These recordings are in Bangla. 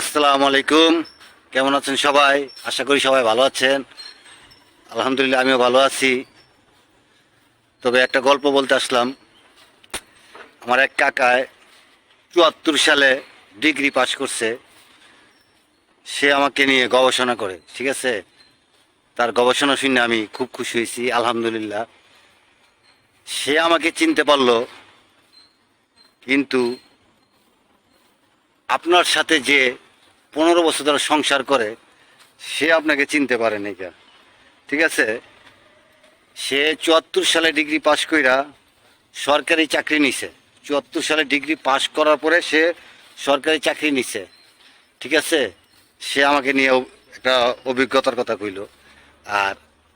আসসালামু আলাইকুম। কেমন আছেন সবাই? আশা করি সবাই ভালো আছেন। আলহামদুলিল্লাহ, আমিও ভালো আছি। তবে একটা গল্প বলতে আসলাম। আমার এক কাকায় চুয়াত্তর সালে ডিগ্রি পাশ করছে। সে আমাকে নিয়ে গবেষণা করে, ঠিক আছে? তার গবেষণা শুনে আমি খুব খুশি হয়েছি, আলহামদুলিল্লাহ। সে আমাকে চিনতে পারল, কিন্তু আপনার সাথে যে পনেরো বছর ধরে সংসার করে, সে আপনাকে চিনতে পারে না ঠিক আছে? সে চুয়াত্তর সালে ডিগ্রি পাশ কইরা সরকারি চাকরি নিছে। চুয়াত্তর সালে ডিগ্রি পাশ করার পরে সে সরকারি চাকরি নিছে। ঠিক আছে? সে আমাকে নিয়ে একটা অভিজ্ঞতার কথা কইল। আর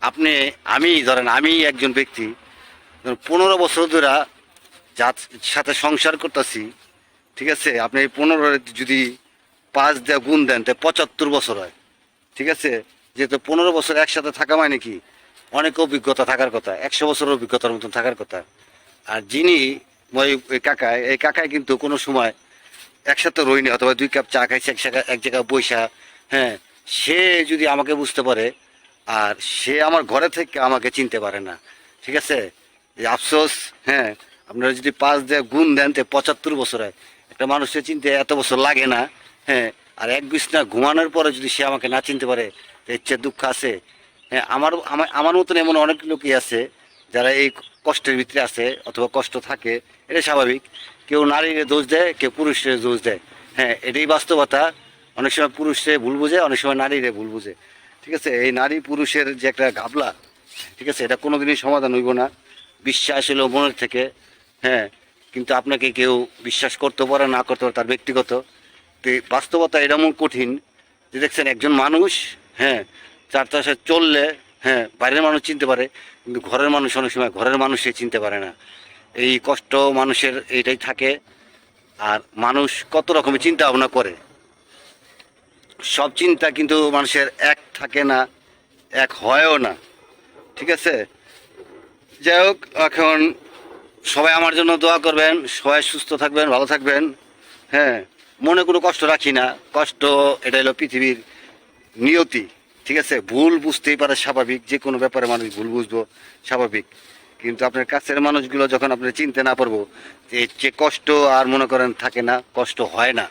আপনি, আমি ধরেন, আমি একজন ব্যক্তি পনেরো বছর ধরে যার সাথে সংসার করতেছি, ঠিক আছে? আপনি পনেরো যদি পাঁচ দেয় গুণ দেন, তাই পঁচাত্তর বছর হয়। ঠিক আছে? যেহেতু পনেরো বছর একসাথে থাকা মানে কি? অনেক অভিজ্ঞতা থাকার কথা, একশো বছরের অভিজ্ঞতার মতন থাকার কথা। আর যিনি ওই কাকায়, এই কাকায় কিন্তু কোনো সময় একসাথে রইনি, অথবা দুই কাপ চা খাইছে, এক জায়গায় এক জায়গায় বৈশা হ্যাঁ সে যদি আমাকে বুঝতে পারে, আর সে আমার ঘরে থেকে আমাকে চিনতে পারে না। ঠিক আছে? আফসোস হ্যাঁ আপনারা যদি পাঁচ দিয়ে গুণ দেন তো পঁচাত্তর বছর হয়। একটা মানুষের চিনতে এত বছর লাগে না হ্যাঁ আর এক বিছনা ঘুমানোর পরে যদি সে আমাকে না চিনতে পারে চেয়ে দুঃখ আছে। হ্যাঁ আমার আমার মতন এমন অনেক লোকই আছে যারা এই কষ্টের ভিতরে আছে অথবা কষ্ট থাকে, এটা স্বাভাবিক। কেউ নারীরে দোষ দেয়, কেউ পুরুষের দোষ দেয়। হ্যাঁ এটাই বাস্তবতা। অনেক সময় পুরুষে ভুল বুঝে, অনেক সময় নারীরে ভুল বুঝে। ঠিক আছে? এই নারী পুরুষের যে একটা ঘাবলা, ঠিক আছে? এটা কোনোদিনই সমাধান হইব না। বিশ্বাস হলো মনের থেকে। হ্যাঁ কিন্তু আপনাকে কেউ বিশ্বাস করতে পারে, না করতে পারে, তার ব্যক্তিগত। তো বাস্তবতা এরকম কঠিন যে দেখছেন একজন মানুষ হ্যাঁ চার চাষে চললে হ্যাঁ বাইরের মানুষ চিনতে পারে, কিন্তু ঘরের মানুষ অনেক সময় ঘরের মানুষে চিনতে পারে না। এই কষ্ট মানুষের এইটাই থাকে, আর মানুষ কত রকমের চিন্তা ভাবনা করে। সব চিন্তা কিন্তু মানুষের এক থাকে না, এক হয়ও না। ঠিক আছে? যাই হোক, এখন সবাই আমার জন্য দোয়া করবেন, সবাই সুস্থ থাকবেন, ভালো থাকবেন হ্যাঁ। মনে কোনো কষ্ট রাখি না। কষ্ট এটা হলো পৃথিবীর নিয়তি, ঠিক আছে? ভুল বুঝতেই পারে স্বাভাবিক, যে কোনো ব্যাপারে মানুষ ভুল বুঝব, স্বাভাবিক। কিন্তু আপনার কাছের মানুষগুলো যখন আপনি চিনতে না পারব, যে যে কষ্ট আর মনে করেন থাকে না, কষ্ট হয় না।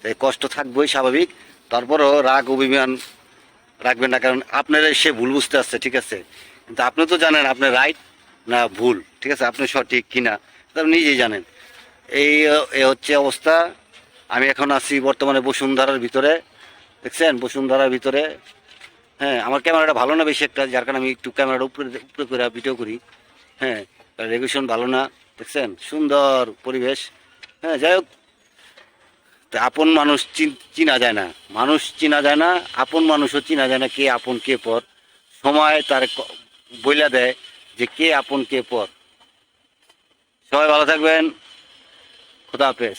তাই কষ্ট থাকবোই স্বাভাবিক। তারপরও রাগ, অভিমান রাখবেন না, কারণ আপনার সে ভুল বুঝতে আসছে, ঠিক আছে? কিন্তু আপনি তো জানেন আপনি রাইট না ভুল, ঠিক আছে? আপনি সঠিক কিনা আপনি নিজেই জানেন। এই হচ্ছে অবস্থা। আমি এখন আছি বর্তমানে বসুন্ধরার ভিতরে, দেখছেন? বসুন্ধরার ভিতরে। হ্যাঁ আমার ক্যামেরাটা ভালো না বেশি একটা, যার কারণে আমি একটু ক্যামেরাটা উপরে উপরে করে ভিডিও করি। হ্যাঁ রেগুলেশন ভালো না, দেখছেন? সুন্দর পরিবেশ। হ্যাঁ যাই হোক, তা আপন মানুষ চিন- যায় না। মানুষ চিনা যায় না, আপন মানুষও চিনা যায় না কে আপন কে পর। সময় তার বইলা দেয় যে কে আপন কে পর। সবাই ভালো থাকবেন। খোদা হাফেজ।